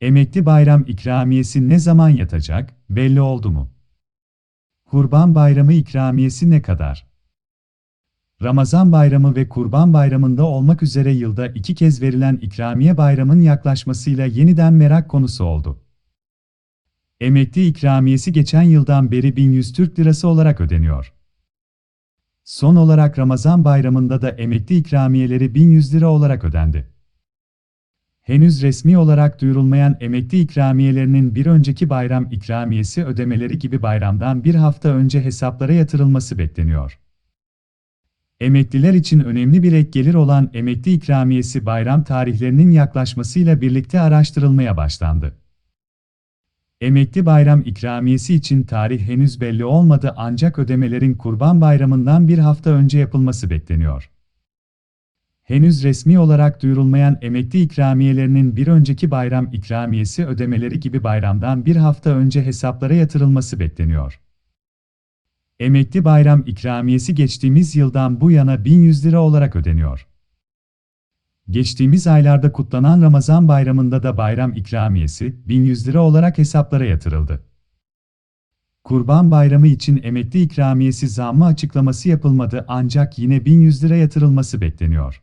Emekli bayram ikramiyesi ne zaman yatacak, belli oldu mu? Kurban Bayramı ikramiyesi ne kadar? Ramazan Bayramı ve Kurban Bayramı'nda olmak üzere yılda iki kez verilen ikramiye bayramın yaklaşmasıyla yeniden merak konusu oldu. Emekli ikramiyesi geçen yıldan beri 1100 Türk Lirası olarak ödeniyor. Son olarak Ramazan Bayramı'nda da emekli ikramiyeleri 1100 lira olarak ödendi. Henüz resmi olarak duyurulmayan emekli ikramiyelerinin bir önceki bayram ikramiyesi ödemeleri gibi bayramdan bir hafta önce hesaplara yatırılması bekleniyor. Emekliler için önemli bir ek gelir olan emekli ikramiyesi bayram tarihlerinin yaklaşmasıyla birlikte araştırılmaya başlandı. Emekli bayram ikramiyesi için tarih henüz belli olmadı ancak ödemelerin Kurban Bayramı'ndan bir hafta önce yapılması bekleniyor. Henüz resmi olarak duyurulmayan emekli ikramiyelerinin bir önceki bayram ikramiyesi ödemeleri gibi bayramdan bir hafta önce hesaplara yatırılması bekleniyor. Emekli bayram ikramiyesi geçtiğimiz yıldan bu yana 1100 lira olarak ödeniyor. Geçtiğimiz aylarda kutlanan Ramazan bayramında da bayram ikramiyesi 1100 lira olarak hesaplara yatırıldı. Kurban Bayramı için emekli ikramiyesi zammı açıklaması yapılmadı ancak yine 1100 lira yatırılması bekleniyor.